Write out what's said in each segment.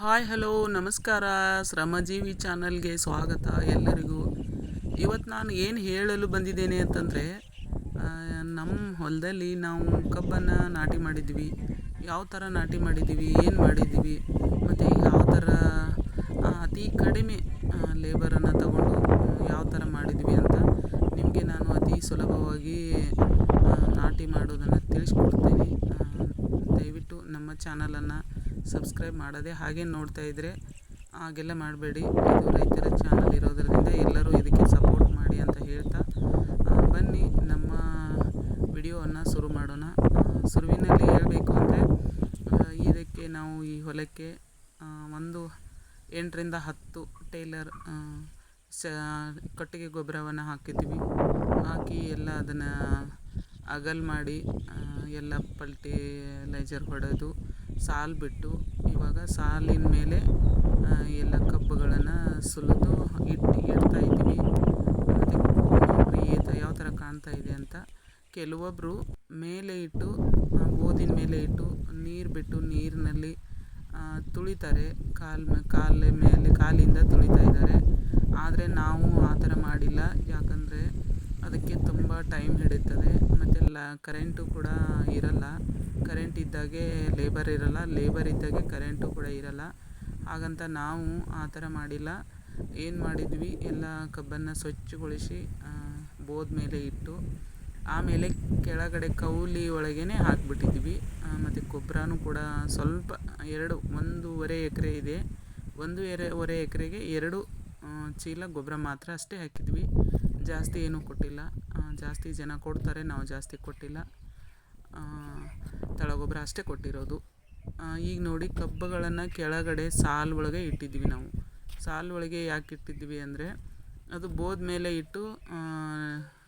Hi, hello, ನಮಸ್ಕಾರ. ಶ್ರಮಜೀವಿ ಚಾನಲ್ಗೆ ಸ್ವಾಗತ ಎಲ್ಲರಿಗೂ. ಇವತ್ತು ನಾನು ಏನು ಹೇಳಲು ಬಂದಿದ್ದೇನೆ ಅಂತಂದರೆ ನಮ್ಮ ಹೊಲದಲ್ಲಿ ನಾವು ಕಬ್ಬನ್ನು ನಾಟಿ ಮಾಡಿದ್ವಿ. ಯಾವ ಥರ ನಾಟಿ ಮಾಡಿದ್ದೀವಿ ಏನು ಮಾಡಿದ್ದೀವಿ ಮತ್ತು ಯಾವ ಥರ ಅತಿ ಕಡಿಮೆ ಲೇಬರನ್ನು ತಗೊಂಡು ಯಾವ ಥರ ಮಾಡಿದ್ವಿ ಅಂತ ನಿಮಗೆ ನಾನು ಅತಿ ಸುಲಭವಾಗಿ ನಾಟಿ ಮಾಡೋದನ್ನು ತಿಳಿಸ್ಕೊಡ್ತೀನಿ. ದಯವಿಟ್ಟು ನಮ್ಮ ಚಾನಲನ್ನು ಸಬ್ಸ್ಕ್ರೈಬ್ ಮಾಡದೆ ಹಾಗೆ ನೋಡ್ತಾ ಇದ್ದರೆ ಹಾಗೆಲ್ಲ ಮಾಡಬೇಡಿ. ಇದು ರೈತರ ಚಾನಲ್ ಇರೋದರಿಂದ ಎಲ್ಲರೂ ಇದಕ್ಕೆ ಸಪೋರ್ಟ್ ಮಾಡಿ ಅಂತ ಹೇಳ್ತಾ ಬನ್ನಿ ನಮ್ಮ ವಿಡಿಯೋವನ್ನು ಶುರು ಮಾಡೋಣ. ಶುರುವಿನಲ್ಲಿ ಹೇಳಬೇಕು ಅಂದರೆ ಇದಕ್ಕೆ ನಾವು ಈ ಹೊಲಕ್ಕೆ ಒಂದು ಎಂಟರಿಂದ ಹತ್ತು ಟೇಲರ್ ಸ, ಕಟ್ಟಿಗೆ ಗೊಬ್ಬರವನ್ನು ಹಾಕಿದ್ವಿ ಹಾಕಿ ಎಲ್ಲ ಅದನ್ನು ಅಗಲ್ ಮಾಡಿ ಎಲ್ಲ ಪಲ್ಟಿಲೈಜರ್ ಹೊಡೆದು ಸಾಲು ಬಿಟ್ಟು ಇವಾಗ ಸಾಲಿನ ಮೇಲೆ ಎಲ್ಲ ಕಬ್ಬುಗಳನ್ನು ಸುಲಿದು ಇಟ್ಟು ಇಡ್ತಾ ಇದ್ದೀವಿ. ಮತ್ತು ಏತ ಯಾವ ಥರ ಕಾಣ್ತಾ ಇದೆ ಅಂತ ಕೆಲವೊಬ್ಬರು ಮೇಲೆ ಇಟ್ಟು ಗೋಧಿನ ಮೇಲೆ ಇಟ್ಟು ನೀರು ಬಿಟ್ಟು ನೀರಿನಲ್ಲಿ ತುಳಿತಾರೆ. ಕಾಲ್ ಕಾಲ ಮೇಲೆ, ಕಾಲಿಂದ ತುಳಿತಾ ಇದ್ದಾರೆ. ಆದರೆ ನಾವು ಆ ಥರ ಮಾಡಿಲ್ಲ. ಯಾಕಂದರೆ ಅದಕ್ಕೆ ತುಂಬ ಟೈಮ್ ಹಿಡಿತದೆ. ಮತ್ತು ಲ ಕರೆಂಟು ಕೂಡ ಇರಲ್ಲ. ಕರೆಂಟ್ ಇದ್ದಾಗೆ ಲೇಬರ್ ಇರಲ್ಲ ಲೇಬರ್ ಇದ್ದಾಗೆ ಕರೆಂಟು ಕೂಡ ಇರಲ್ಲ. ಹಾಗಂತ ನಾವು ಆ ಥರ ಮಾಡಿಲ್ಲ. ಏನು ಮಾಡಿದ್ವಿ? ಎಲ್ಲ ಕಬ್ಬನ್ನು ಸ್ವಚ್ಛಗೊಳಿಸಿ ಬೋದ ಮೇಲೆ ಇಟ್ಟು, ಆಮೇಲೆ ಕೆಳಗಡೆ ಕೌಲಿ ಒಳಗೇ ಹಾಕಿಬಿಟ್ಟಿದ್ವಿ. ಮತ್ತು ಗೊಬ್ಬರನೂ ಕೂಡ ಸ್ವಲ್ಪ, ಎರಡು, ಒಂದೂವರೆ ಎಕರೆ ಇದೆ. ಒಂದು ಎರೂವರೆ ಎಕರೆಗೆ ಎರಡು ಚೀಲ ಗೊಬ್ಬರ ಮಾತ್ರ ಅಷ್ಟೇ ಹಾಕಿದ್ವಿ. ಜಾಸ್ತಿ ಏನೂ ಕೊಟ್ಟಿಲ್ಲ. ಜಾಸ್ತಿ ಜನ ಕೊಡ್ತಾರೆ, ನಾವು ಜಾಸ್ತಿ ಕೊಟ್ಟಿಲ್ಲ. ಆ, ತಳಗೊಬ್ಬರ ಅಷ್ಟೇ ಕೊಟ್ಟಿರೋದು. ಈಗ ನೋಡಿ ಕಬ್ಬುಗಳನ್ನು ಕೆಳಗಡೆ ಸಾಲು ಒಳಗೆ ಇಟ್ಟಿದ್ವಿ ನಾವು. ಸಾಲು ಒಳಗೆ ಯಾಕೆ ಇಟ್ಟಿದ್ವಿ ಅಂದರೆ ಅದು ಬೋದ ಮೇಲೆ ಇಟ್ಟು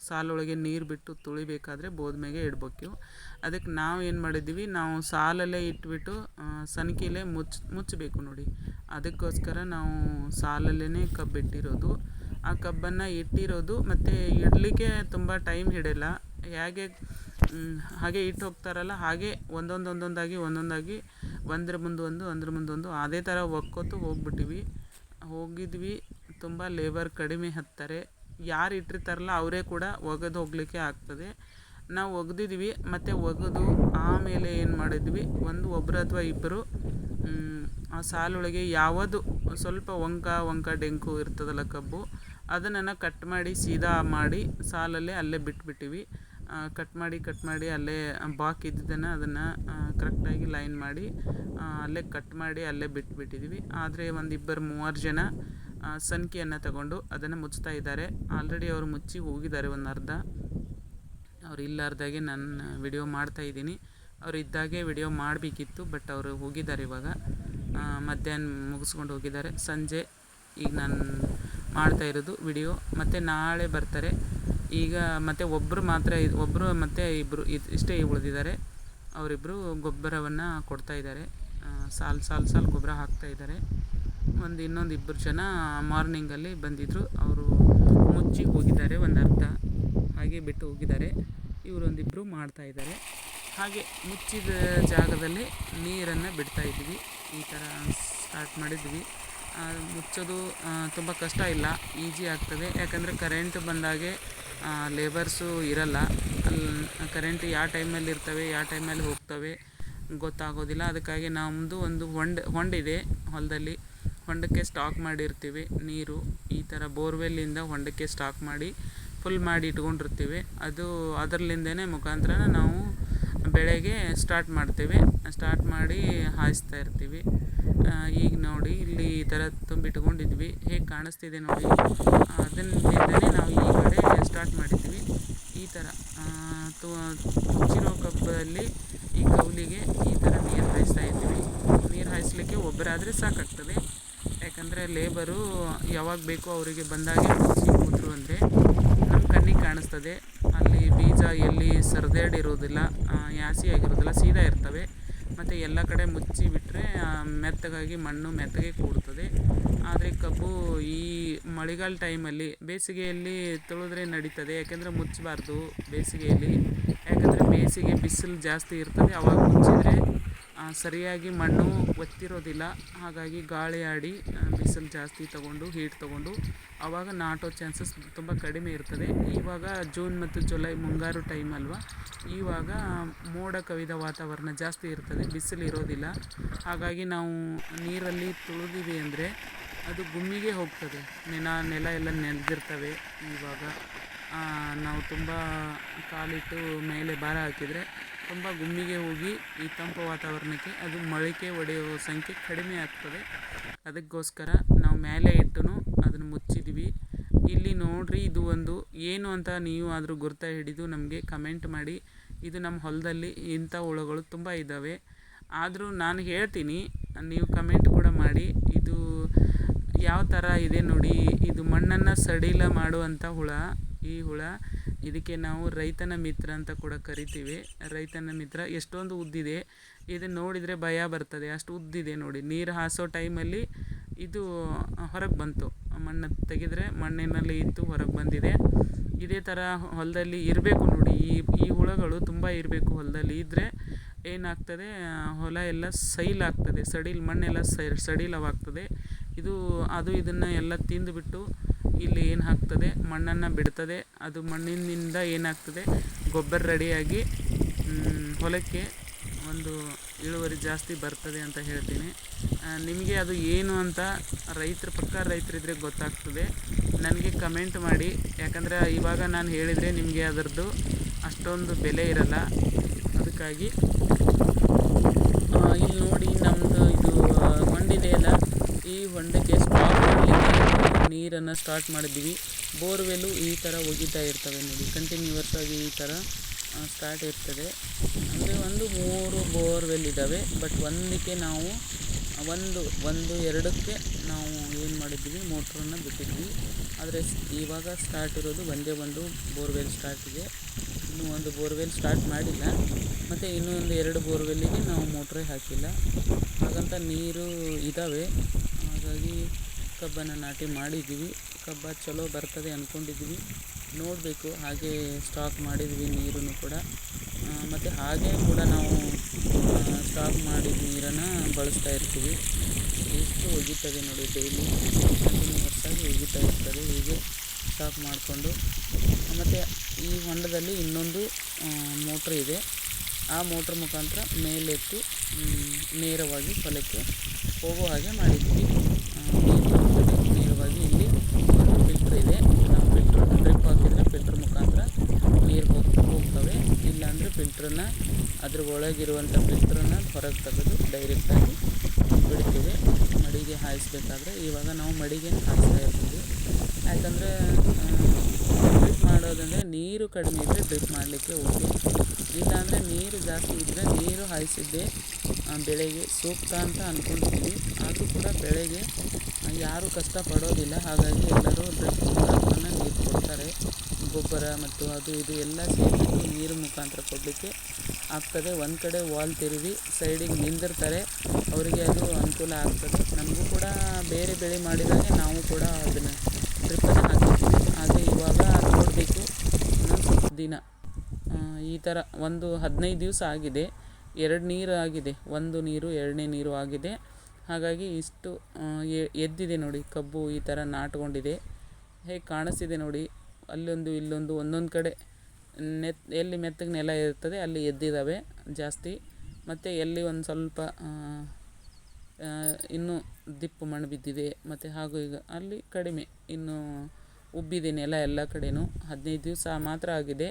ಸಾಲೊಳಗೆ ನೀರು ಬಿಟ್ಟು ತುಳಿಬೇಕಾದ್ರೆ ಬೋದ ಮೇಲೆ ಇಡ್ಬೇಕು. ಅದಕ್ಕೆ ನಾವು ಏನು ಮಾಡಿದ್ದೀವಿ ನಾವು ಸಾಲಲ್ಲೇ ಇಟ್ಬಿಟ್ಟು ಸನ್ಕಿಲೇ ಮುಚ್ಚ ಮುಚ್ಚಬೇಕು ನೋಡಿ. ಅದಕ್ಕೋಸ್ಕರ ನಾವು ಸಾಲಲ್ಲೇ ಕಬ್ಬು ಇಟ್ಟಿರೋದು. ಆ ಕಬ್ಬನ್ನು ಇಟ್ಟಿರೋದು ಮತ್ತು ಇಡಲಿಕ್ಕೆ ತುಂಬ ಟೈಮ್ ಹಿಡಿಯಲ್ಲ. ಹೇಗೆ ಹಾಗೆ ಇಟ್ಟು ಹೋಗ್ತಾರಲ್ಲ, ಹಾಗೆ ಒಂದೊಂದು ಒಂದೊಂದಾಗಿ ಒಂದೊಂದಾಗಿ ಒಂದ್ರ ಮುಂದೆ ಒಂದು, ಒಂದ್ರ ಮುಂದೊಂದು ಅದೇ ಥರ ಒಕ್ಕೋತು ಹೋಗ್ಬಿಟ್ಟಿವಿ. ಹೋಗಿದ್ವಿ, ತುಂಬ ಲೇಬರ್ ಕಡಿಮೆ ಹತ್ತಾರೆ. ಯಾರು ಇಟ್ಟಿರ್ತಾರಲ್ಲ, ಅವರೇ ಕೂಡ ಒಗೆದು ಹೋಗಲಿಕ್ಕೆ ಆಗ್ತದೆ. ನಾವು ಒಗೆದಿದ್ವಿ, ಮತ್ತು ಒಗೆದು ಆಮೇಲೆ ಏನು ಮಾಡಿದ್ವಿ, ಒಂದು ಒಬ್ಬರು ಅಥವಾ ಇಬ್ಬರು ಆ ಸಾಲೊಳಗೆ ಯಾವುದು ಸ್ವಲ್ಪ ಒಂಕ ಒಂಕ ಡೆಂಕು ಇರ್ತದಲ್ಲ ಕಬ್ಬು, ಅದನ್ನು ಕಟ್ ಮಾಡಿ, ಸೀದಾ ಮಾಡಿ ಸಾಲಲ್ಲೇ ಅಲ್ಲೇ ಬಿಟ್ಬಿಟ್ಟಿವಿ. ಕಟ್ ಮಾಡಿ ಕಟ್ ಮಾಡಿ ಅಲ್ಲೇ ಬಾಕ್ ಇದ್ದಿದ್ದನ್ನು ಅದನ್ನು ಕರೆಕ್ಟಾಗಿ ಲೈನ್ ಮಾಡಿ ಅಲ್ಲೇ ಕಟ್ ಮಾಡಿ ಅಲ್ಲೇ ಬಿಟ್ಬಿಟ್ಟಿದ್ವಿ. ಆದರೆ ಒಂದು ಇಬ್ಬರು ಮೂವರು ಜನ ಸನ್ಕಿಯನ್ನು ತಗೊಂಡು ಅದನ್ನು ಮುಚ್ತಾ ಇದ್ದಾರೆ. ಆಲ್ರೆಡಿ ಅವರು ಮುಚ್ಚಿ ಹೋಗಿದ್ದಾರೆ ಒಂದು ಅರ್ಧ. ಅವ್ರು ಇಲ್ಲಾರ್ದಾಗೆ ನಾನು ವಿಡಿಯೋ ಮಾಡ್ತಾ ಇದ್ದೀನಿ. ಅವ್ರು ಇದ್ದಾಗೆ ವಿಡಿಯೋ ಮಾಡಬೇಕಿತ್ತು ಬಟ್ ಅವರು ಹೋಗಿದ್ದಾರೆ ಇವಾಗ. ಮಧ್ಯಾಹ್ನ ಮುಗಿಸ್ಕೊಂಡು ಹೋಗಿದ್ದಾರೆ. ಸಂಜೆ ಈಗ ನಾನು ಮಾಡ್ತಾ ಇರೋದು ವಿಡಿಯೋ ಮತ್ತು ನಾಳೆ ಬರ್ತಾರೆ. ಈಗ ಮತ್ತು ಒಬ್ಬರು ಮಾತ್ರ ಒಬ್ಬರು ಮತ್ತೆ ಇಬ್ಬರು ಇಷ್ಟೇ ಉಳಿದಿದ್ದಾರೆ. ಅವರಿಬ್ಬರು ಗೊಬ್ಬರವನ್ನು ಕೊಡ್ತಾ ಇದ್ದಾರೆ. ಸಾಲು ಸಾಲು ಸಾಲು ಗೊಬ್ಬರ ಹಾಕ್ತಾ ಇದ್ದಾರೆ. ಒಂದು ಇನ್ನೊಂದು ಇಬ್ಬರು ಜನ ಮಾರ್ನಿಂಗಲ್ಲಿ ಬಂದಿದ್ದರು ಅವರು ಮುಚ್ಚಿ ಹೋಗಿದ್ದಾರೆ, ಒಂದು ಅರ್ಧ ಹಾಗೆ ಬಿಟ್ಟು ಹೋಗಿದ್ದಾರೆ. ಇವರೊಂದಿಬ್ಬರು ಮಾಡ್ತಾ ಇದ್ದಾರೆ. ಹಾಗೆ ಮುಚ್ಚಿದ ಜಾಗದಲ್ಲಿ ನೀರನ್ನು ಬಿಡ್ತಾ ಇದ್ವಿ. ಈ ಥರ ಸ್ಟಾರ್ಟ್ ಮಾಡಿದ್ವಿ. ಮುಚ್ಚೋದು ತುಂಬ ಕಷ್ಟ ಇಲ್ಲ. ಈಜಿ ಆಗ್ತದೆ. ಯಾಕಂದರೆ ಕರೆಂಟ್ ಬಂದಾಗೆ ಲೇಬರ್ಸು ಇರಲ್ಲ. ಅಲ್ಲಿ ಕರೆಂಟ್ ಯಾವ ಟೈಮಲ್ಲಿ ಇರ್ತವೆ ಯಾವ ಟೈಮಲ್ಲಿ ಹೋಗ್ತವೆ, ಗೊತ್ತಾಗೋದಿಲ್ಲ. ಅದಕ್ಕಾಗಿ ನಮ್ಮದು ಒಂದು ಹೊಂಡ ಹೊಂಡಿದೆ ಹೊಲದಲ್ಲಿ. ಹೊಂಡಕ್ಕೆ ಸ್ಟಾಕ್ ಮಾಡಿರ್ತೀವಿ, ನೀರು. ಈ ಥರ ಬೋರ್ವೆಲ್ಲಿಂದ ಹೊಂಡಕ್ಕೆ ಸ್ಟಾಕ್ ಮಾಡಿ ಫುಲ್ ಮಾಡಿ ಇಟ್ಕೊಂಡಿರ್ತೀವಿ. ಅದು ಅದರಲ್ಲಿಂದನೇ ಮುಖಾಂತರ ನಾವು ಬೆಳೆಗೆ ಸ್ಟಾರ್ಟ್ ಮಾಡ್ತೇವೆ. ಸ್ಟಾರ್ಟ್ ಮಾಡಿ ಹಾಯಿಸ್ತಾ ಇರ್ತೀವಿ. ಈಗ ನೋಡಿ, ಇಲ್ಲಿ ಈ ಥರ ತುಂಬಿಟ್ಕೊಂಡಿದ್ವಿ. ಹೇಗೆ ಕಾಣಿಸ್ತಿದೆ ನೋಡಿ. ಅದನ್ನಿಂದಲೇ ನಾವು ಈ ಕಡೆ ಸ್ಟಾರ್ಟ್ ಮಾಡಿದ್ವಿ ಈ ಥರ ಹುಚ್ಚಿರೋ ಕಬ್ಬಲ್ಲಿ ಈ ಕೌಲಿಗೆ ಈ ಥರ ನೀರು ಹಾಯಿಸ್ತಾ ಇದ್ದೀವಿ. ನೀರು ಹಾಯಿಸ್ಲಿಕ್ಕೆ ಒಬ್ಬರಾದರೆ ಸಾಕಾಗ್ತದೆ. ಯಾಕಂದರೆ ಲೇಬರು ಯಾವಾಗ ಬೇಕೋ ಅವರಿಗೆ ಬಂದಾಗೆ ಕೂತರು ಅಂದರೆ ನಮ್ಮ ಕಣ್ಣಿಗೆ ಕಾಣಿಸ್ತದೆ. ಬೀಜ ಎಲ್ಲಿ ಸರಿದಾಡಿರೋದಿಲ್ಲ ಯಾಸಿ ಆಗಿರೋದಿಲ್ಲ ಸೀದಾ ಇರ್ತವೆ. ಮತ್ತು ಎಲ್ಲ ಕಡೆ ಮುಚ್ಚಿ ಬಿಟ್ಟರೆ ಮೆತ್ತಗಾಗಿ ಮಣ್ಣು ಮೆತ್ತಗೆ ಕೂಡ್ತದೆ. ಆದರೆ ಕಬ್ಬು ಈ ಮಳೆಗಾಲ ಟೈಮಲ್ಲಿ ಬೇಸಿಗೆಯಲ್ಲಿ ತೊಳೆದ್ರೆ ನಡೀತದೆ, ಯಾಕೆಂದರೆ ಮುಚ್ಚಬಾರ್ದು ಬೇಸಿಗೆಯಲ್ಲಿ. ಯಾಕಂದರೆ ಬೇಸಿಗೆ ಬಿಸಿಲು ಜಾಸ್ತಿ ಇರ್ತದೆ, ಅವಾಗ ಮುಚ್ಚಿದರೆ ಸರಿಯಾಗಿ ಮಣ್ಣು ಒತ್ತಿರೋದಿಲ್ಲ. ಹಾಗಾಗಿ ಗಾಳಿ ಆಡಿ ಬಿಸಿಲು ಜಾಸ್ತಿ ತಗೊಂಡು ಹೀಟ್ ತಗೊಂಡು ಆವಾಗ ನಾಟೋ ಚಾನ್ಸಸ್ ತುಂಬ ಕಡಿಮೆ ಇರ್ತದೆ. ಇವಾಗ ಜೂನ್ ಮತ್ತು ಜುಲೈ ಮುಂಗಾರು ಟೈಮ್ ಅಲ್ವಾ? ಇವಾಗ ಮೋಡ ಕವಿದ ವಾತಾವರಣ ಜಾಸ್ತಿ ಇರ್ತದೆ, ಬಿಸಿಲು ಇರೋದಿಲ್ಲ. ಹಾಗಾಗಿ ನಾವು ನೀರಲ್ಲಿ ತುಳಿದಿವಿ ಅಂದರೆ ಅದು ಗುಮ್ಮಿಗೆ ಹೋಗ್ತದೆ. ನೆಲ ನೆಲ ಎಲ್ಲ ನೆನೆದಿರ್ತವೆ ಇವಾಗ. ನಾವು ತುಂಬ ಕಾಲಿಟ್ಟು ಮೇಲೆ ಭಾರ ಹಾಕಿದರೆ ತುಂಬ ಗುಮ್ಮಿಗೆ ಹೋಗಿ ಈ ತಂಪು ವಾತಾವರಣಕ್ಕೆ ಅದು ಮೊಳಕೆ ಒಡೆಯುವ ಸಂಖ್ಯೆ ಕಡಿಮೆ ಆಗ್ತದೆ. ಅದಕ್ಕೋಸ್ಕರ ನಾವು ಮೇಲೆ ಇಟ್ಟು ಅದನ್ನು ಮುಚ್ಚಿದ್ವಿ. ಇಲ್ಲಿ ನೋಡ್ರಿ ಇದು ಒಂದು ಏನು ಅಂತ ನೀವು ಆದರೂ ಗುರ್ತ ಹಿಡಿದು ನಮಗೆ ಕಮೆಂಟ್ ಮಾಡಿ. ಇದು ನಮ್ಮ ಹೊಲದಲ್ಲಿ ಇಂಥ ಹುಳುಗಳು ತುಂಬ ಇದ್ದಾವೆ. ಆದರೂ ನಾನು ಹೇಳ್ತೀನಿ, ನೀವು ಕಮೆಂಟ್ ಕೂಡ ಮಾಡಿ. ಇದು ಯಾವ ಥರ ಇದೆ ನೋಡಿ. ಇದು ಮಣ್ಣನ್ನು ಸಡಿಲ ಮಾಡುವಂಥ ಹುಳ. ಈ ಹುಳ ಇದಕ್ಕೆ ನಾವು ರೈತನ ಮಿತ್ರ ಅಂತ ಕೂಡ ಕರಿತೀವಿ. ರೈತನ ಮಿತ್ರ ಎಷ್ಟೊಂದು ಉದ್ದಿದೆ. ಇದು ನೋಡಿದರೆ ಭಯ ಬರ್ತದೆ. ಅಷ್ಟು ಉದ್ದಿದೆ ನೋಡಿ. ನೀರು ಹಾಸೋ ಟೈಮಲ್ಲಿ ಇದು ಹೊರಗೆ ಬಂತು. ಮಣ್ಣು ತೆಗೆದರೆ ಮಣ್ಣಿನಲ್ಲಿ ಇತ್ತು ಹೊರಗೆ ಬಂದಿದೆ. ಇದೇ ಥರ ಹೊಲದಲ್ಲಿ ಇರಬೇಕು ನೋಡಿ. ಈ ಈ ಹುಳಗಳು ತುಂಬ ಇರಬೇಕು ಹೊಲದಲ್ಲಿ. ಇದ್ದರೆ ಏನಾಗ್ತದೆ? ಹೊಲ ಎಲ್ಲ ಸೈಲಾಗ್ತದೆ ಸಡಿಲ್ ಮಣ್ಣೆಲ್ಲ ಸಡಿಲವಾಗ್ತದೆ. ಇದು, ಅದು ಇದನ್ನು ಎಲ್ಲ ತಿಂದುಬಿಟ್ಟು ಇಲ್ಲಿ ಏನು ಹಾಕ್ತದೆ? ಮಣ್ಣನ್ನು ಬಿಡ್ತದೆ. ಅದು ಮಣ್ಣಿನಿಂದ ಏನಾಗ್ತದೆ? ಗೊಬ್ಬರ ರೆಡಿಯಾಗಿ ಹೊಲಕ್ಕೆ ಒಂದು ಇಳುವರಿ ಜಾಸ್ತಿ ಬರ್ತದೆ ಅಂತ ಹೇಳ್ತೀನಿ. ನಿಮಗೆ ಅದು ಏನು ಅಂತ ರೈತರ, ಪಕ್ಕ ರೈತರಿದ್ರೆ ಗೊತ್ತಾಗ್ತದೆ. ನನಗೆ ಕಮೆಂಟ್ ಮಾಡಿ. ಯಾಕಂದರೆ ಇವಾಗ ನಾನು ಹೇಳಿದರೆ ನಿಮಗೆ ಅದರದ್ದು ಅಷ್ಟೊಂದು ಬೆಲೆ ಇರಲ್ಲ. ಅದಕ್ಕಾಗಿ ಇಲ್ಲಿ ನೋಡಿ ನಮ್ಮದು ಇದು ಹೊಂಡಿದೆಯಲ್ಲ ಈ ಹೊಂಡಕ್ಕೆ ನೀರನ್ನು ಸ್ಟಾರ್ಟ್ ಮಾಡಿದ್ವಿ ಬೋರ್ವೆಲ್ಲು ಈ ಥರ ಒಗಿತಾ ಇರ್ತವೆ ನೋಡಿ. ಕಂಟಿನ್ಯೂವರ್ಸ್ ಆಗಿ ಈ ಥರ ಸ್ಟಾರ್ಟ್ ಇರ್ತದೆ. ಅಂದರೆ ಒಂದು ಮೂರು ಬೋರ್ವೆಲ್ ಇದ್ದಾವೆ ಬಟ್ ಒಂದಕ್ಕೆ ನಾವು, ಒಂದು ಒಂದು, ಎರಡಕ್ಕೆ ನಾವು ಏನು ಮಾಡಿದ್ವಿ ಮೋಟ್ರನ್ನು ಬಿಟ್ಟಿದ್ವಿ ಆದರೆ ಇವಾಗ ಸ್ಟಾರ್ಟ್ ಇರೋದು ಒಂದೇ ಒಂದು ಬೋರ್ವೆಲ್ ಸ್ಟಾರ್ಟ್ ಇದೆ. ಇನ್ನೂ ಒಂದು ಬೋರ್ವೆಲ್ ಸ್ಟಾರ್ಟ್ ಮಾಡಿಲ್ಲ. ಮತ್ತು ಇನ್ನೂ ಒಂದು ಎರಡು ಬೋರ್ವೆಲ್ಲಿಗೆ ನಾವು ಮೋಟ್ರೇ ಹಾಕಿಲ್ಲ. ಹಾಗಂತ ನೀರು ಇದ್ದಾವೆ ಹಾಗಾಗಿ ಕಬ್ಬನ್ನು ನಾಟಿ ಮಾಡಿದ್ದೀವಿ. ಕಬ್ಬ ಚಲೋ ಬರ್ತದೆ ಅಂದ್ಕೊಂಡಿದ್ದೀವಿ ನೋಡಬೇಕು, ಹಾಗೆ ಸ್ಟಾಕ್ ಮಾಡಿದ್ವಿ ನೀರನ್ನು ಕೂಡ. ಮತ್ತು ಹಾಗೆ ಕೂಡ ನಾವು ಸ್ಟಾಕ್ ಮಾಡಿದ ನೀರನ್ನು ಬಳಸ್ತಾ ಇರ್ತೀವಿ. ಎಷ್ಟು ಒಗಿತದೆ ನೋಡಿ ಡೈಲಿ ಕಂಟಿನ್ಯೂಸ್ ಆಗಿ ಒಗಿತಾ ಇರ್ತದೆ ಹೀಗೆ ಸ್ಟಾಕ್ ಮಾಡಿಕೊಂಡು. ಮತ್ತು ಈ ಹೊಂಡದಲ್ಲಿ ಇನ್ನೊಂದು ಮೋಟ್ರ್ ಇದೆ. ಆ ಮೋಟ್ರ್ ಮುಖಾಂತರ ಮೇಲೆತ್ತಿ ನೇರವಾಗಿ ಹೊಲಕ್ಕೆ ಹೋಗೋ ಹಾಗೆ ಮಾಡಿದ್ವಿ ಆ, ನೀರು ಬರ್ತದೆ ನೇರವಾಗಿ ಇಲ್ಲಿ ಫಿಲ್ಟ್ರ್ ಇದೆ. ನಾವು ಫಿಲ್ಟ್ರ್ ಡ್ರಿಪ್ ಹಾಕಿದರೆ ಫಿಲ್ಟ್ರ್ ಮುಖಾಂತರ ನೀರು ಹೋಗಿ ಹೋಗ್ತವೆ. ಇಲ್ಲಾಂದರೆ ಫಿಲ್ಟ್ರನ್ನ ಅದ್ರ ಒಳಗಿರುವಂಥ ಫಿಲ್ಟ್ರನ್ನ ಹೊರಗೆ ತೆಗೆದು ಡೈರೆಕ್ಟಾಗಿ ಬಿಡ್ತೀವಿ. ಮಡಿಗೆ ಹಾಯಿಸ್ಬೇಕಾದ್ರೆ ಇವಾಗ ನಾವು ಮಡಿಗೆ ಹಾಯಿಸ್ತಾ ಇರ್ತೀವಿ. ಯಾಕಂದರೆ ಡ್ರಿಪ್ ಮಾಡೋದಂದರೆ ನೀರು ಕಡಿಮೆ ಇದ್ದರೆ ಡ್ರಿಪ್ ಮಾಡಲಿಕ್ಕೆ ಓಕೆ ಇಲ್ಲಾಂದರೆ ನೀರು ಜಾಸ್ತಿ ಇದ್ದರೆ ನೀರು ಹಾಯಿಸಿದ್ದೆ ಬೆಳೆಗೆ ಸೂಕ್ತ ಅಂತ ಅಂದ್ಕೊಂಡಿದ್ದೀವಿ ಆದರೂ ಕೂಡ ಬೆಳೆಗೆ ಯಾರೂ ಕಷ್ಟಪಡೋದಿಲ್ಲ, ಹಾಗಾಗಿ ಎಲ್ಲರೂ ಡ್ರಿಪ್ ಮುಖಾಂತರ ನೀರು ಕೊಡ್ತಾರೆ ಗೊಬ್ಬರ ಮತ್ತು ಅದು ಇದು ಎಲ್ಲ ಸೇರಿ ನೀರು ಮುಖಾಂತರ ಕೊಡಲಿಕ್ಕೆ ಆಗ್ತದೆ. ಒಂದು ಕಡೆ ವಾಲ್ ತಿರುವಿ ಸೈಡಿಗೆ ನಿಂದಿರ್ತಾರೆ. ಅವರಿಗೆ ಅದು ಅನುಕೂಲ ಆಗ್ತದೆ. ನಮಗೂ ಕೂಡ ಬೇರೆ ಬೆಳೆ ಮಾಡಿದಾಗ ನಾವು ಕೂಡ ಅದನ್ನು ಟ್ರಿಪ್ಪನ್ನು ಹಾಕಿರ್ತೀವಿ. ಆದರೆ ಇವಾಗ ನೋಡಬೇಕು, ಇನ್ನೊಂದು ದಿನ. ಈ ಥರ ಒಂದು ಹದಿನೈದು ದಿವಸ ಆಗಿದೆ. ಎರಡು ನೀರು ಆಗಿದೆ. ಒಂದು ನೀರು, ಎರಡನೇ ನೀರು ಆಗಿದೆ. ಹಾಗಾಗಿ ಇಷ್ಟು ಎದ್ದಿದೆ ನೋಡಿ, ಕಬ್ಬು ಈ ಥರ ನಾಟ್ಕೊಂಡಿದೆ. ಹೇಗೆ ಕಾಣಿಸ್ತಿದೆ ನೋಡಿ, ಅಲ್ಲೊಂದು ಇಲ್ಲೊಂದು ಒಂದೊಂದು ಕಡೆ ನೆತ್, ಎಲ್ಲಿ ಮೆತ್ತಗೆ ನೆಲ ಇರ್ತದೆ ಅಲ್ಲಿ ಎದ್ದಿದ್ದಾವೆ ಜಾಸ್ತಿ. ಮತ್ತು ಎಲ್ಲಿ ಒಂದು ಸ್ವಲ್ಪ ಇನ್ನೂ ದಿಪ್ಪು ಮಣ್ಣು ಬಿದ್ದಿದೆ, ಮತ್ತು ಹಾಗೂ ಈಗ ಅಲ್ಲಿ ಕಡಿಮೆ, ಇನ್ನೂ ಉಬ್ಬಿದೆ ನೆಲ ಎಲ್ಲ ಕಡೆನೂ. ಹದಿನೈದು ದಿವಸ ಮಾತ್ರ ಆಗಿದೆ.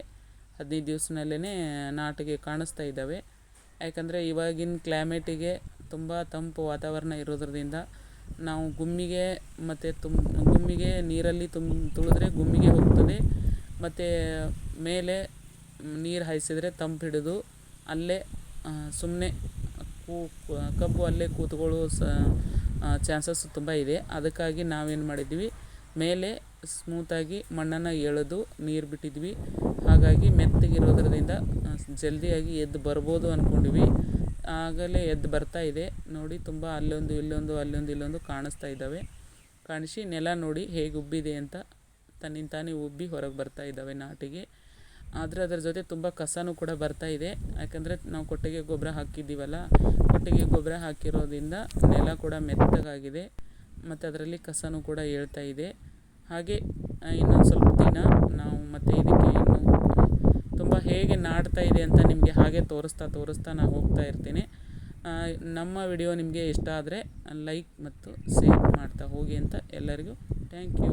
ಹದಿನೈದು ದಿವಸನಲ್ಲೇ ನಾಟಿಗೆ ಕಾಣಿಸ್ತಾ ಇದ್ದಾವೆ. ಯಾಕಂದರೆ ಇವಾಗಿನ ಕ್ಲೈಮೇಟಿಗೆ ತುಂಬ ತಂಪು ವಾತಾವರಣ ಇರೋದ್ರಿಂದ ನಾವು ಗುಮ್ಮಿಗೆ ಮತ್ತು ತುಮ್, ಗುಮ್ಮಿಗೆ ನೀರಲ್ಲಿ ತುಮ್, ತುಳಿದ್ರೆ ಗುಮ್ಮಿಗೆ ಹೋಗ್ತದೆ. ಮತ್ತು ಮೇಲೆ ನೀರು ಹಾಯಿಸಿದರೆ ತಂಪು ಹಿಡಿದು ಅಲ್ಲೇ ಸುಮ್ಮನೆ ಕೂ ಕಬ್ಬು ಅಲ್ಲೇ ಕೂತ್ಕೊಳ್ಳೋ ಸ ಚಾನ್ಸಸ್ ತುಂಬ ಇದೆ. ಅದಕ್ಕಾಗಿ ನಾವೇನು ಮಾಡಿದ್ವಿ, ಮೇಲೆ ಸ್ಮೂತಾಗಿ ಮಣ್ಣನ್ನು ಎಳೆದು ನೀರು ಬಿಟ್ಟಿದ್ವಿ. ಹಾಗಾಗಿ ಮೆತ್ತಗಿರೋದ್ರಿಂದ ಜಲ್ದಿಯಾಗಿ ಎದ್ದು ಬರ್ಬೋದು ಅಂದ್ಕೊಂಡ್ವಿ ಆಗಲೇ ಎದ್ದು ಬರ್ತಾ ಇದೆ. ನೋಡಿ, ತುಂಬ ಅಲ್ಲೊಂದು, ಇಲ್ಲೊಂದು ಅಲ್ಲೊಂದು, ಇಲ್ಲೊಂದು ಕಾಣಿಸ್ತಾ ಇದ್ದಾವೆ. ಕಾಣಿಸಿ ನೆಲ ನೋಡಿ ಹೇಗೆ ಉಬ್ಬಿದೆ ಅಂತ ತನ್ನಿಂದ ತಾನೇ ಉಬ್ಬಿ ಹೊರಗೆ ಬರ್ತಾ ಇದ್ದಾವೆ ನಾಟಿಗೆ. ಆದರೆ ಅದರ ಜೊತೆ ತುಂಬ ಕಸನೂ ಕೂಡ ಬರ್ತಾ ಇದೆ. ಯಾಕಂದರೆ ನಾವು ಕೊಟ್ಟಿಗೆ ಗೊಬ್ಬರ ಹಾಕಿದ್ದೀವಲ್ಲ, ಕೊಟ್ಟಿಗೆ ಗೊಬ್ಬರ ಹಾಕಿರೋದ್ರಿಂದ ನೆಲ ಕೂಡ ಮೆತ್ತಗಾಗಿದೆ. ಮತ್ತು ಅದರಲ್ಲಿ ಕಸನೂ ಕೂಡ ಏಳ್ತಾ ಇದೆ. ಹಾಗೆ ಇನ್ನೊಂದು ಸ್ವಲ್ಪ ದಿನ ನಾವು ಮತ್ತು ಇದಕ್ಕೆ ಇನ್ನು ತುಂಬ ಹೇಗೆ ನಾಡ್ತಾ ಇದೆ ಅಂತ ನಿಮಗೆ ಹಾಗೆ ತೋರಿಸ್ತಾ ತೋರಿಸ್ತಾ ನಾನು ಹೋಗ್ತಾ ಇರ್ತೀನಿ. ನಮ್ಮ ವಿಡಿಯೋ ನಿಮಗೆ ಇಷ್ಟ ಆದರೆ ಲೈಕ್ ಮತ್ತು ಶೇರ್ ಮಾಡ್ತಾ ಹೋಗಿ ಅಂತ ಎಲ್ಲರಿಗೂ ಥ್ಯಾಂಕ್ ಯು.